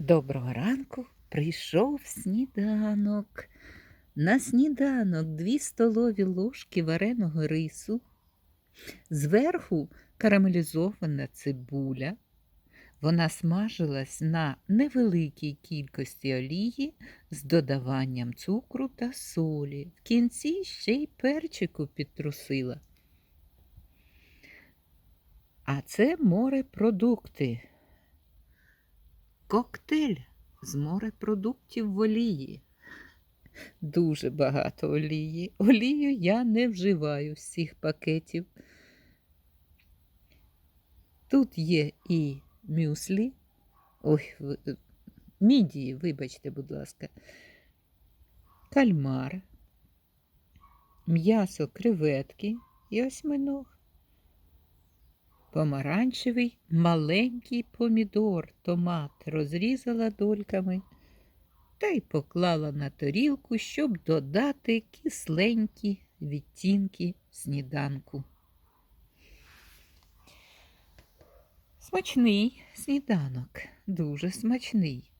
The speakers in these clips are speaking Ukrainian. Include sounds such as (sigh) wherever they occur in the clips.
Доброго ранку прийшов сніданок. На сніданок дві столові ложки вареного рису, зверху карамелізована цибуля. Вона смажилась на невеликій кількості олії з додаванням цукру та солі. В кінці ще й перчику підтрусила. А це морепродукти. Коктейль з морепродуктів в олії. Дуже багато олії. Олію я не вживаю цих пакетів. Тут є і мюслі, ой, мідії, вибачте, будь ласка, кальмар, м'ясо креветки і осьминог. Помаранчевий маленький помідор, томат розрізала дольками та й поклала на тарілку, щоб додати кисленькі відтінки сніданку. Смачний сніданок, дуже смачний.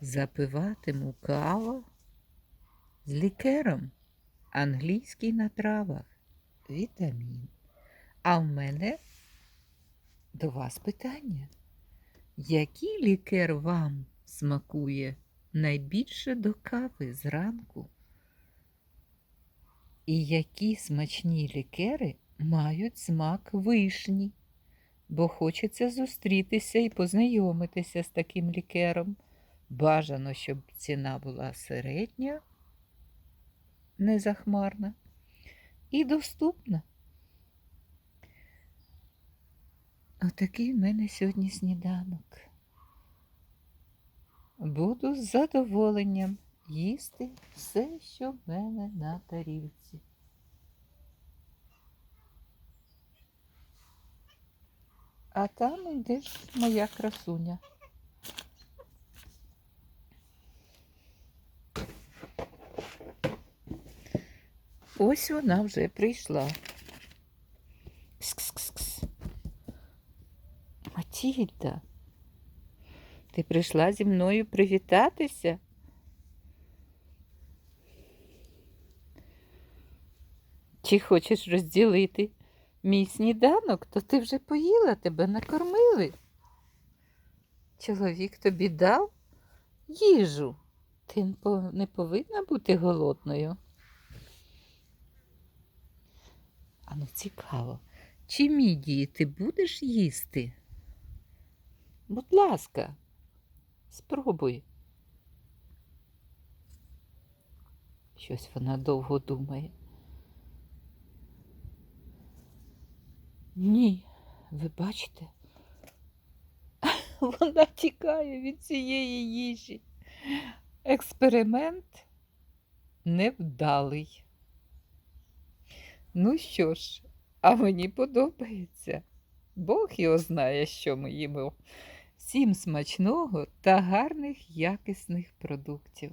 Запиватиму каву з лікером, англійський на травах вітамін. А в мене до вас питання. Який лікер вам смакує найбільше до кави зранку? І які смачні лікери мають смак вишні? Бо хочеться зустрітися і познайомитися з таким лікером. Бажано, щоб ціна була середня, незахмарна і доступна. Отакий в мене сьогодні сніданок. Буду з задоволенням їсти все, що в мене на тарілці. А там іде ж моя красуня. Ось вона вже прийшла. Кс-кс-кс-кс. Матільда, ти прийшла зі мною привітатися? Чи хочеш розділити мій сніданок, то ти вже поїла, тебе накормили. Чоловік тобі дав їжу. Ти не повинна бути голодною. А ну цікаво, чи мідії ти будеш їсти? Будь ласка, спробуй. Щось вона довго думає. Ні, ви бачите, (laughs) вона тікає від цієї їжі. Експеримент невдалий. Ну що ж, а мені подобається. Бог його знає, що ми їмо. Всім смачного та гарних якісних продуктів.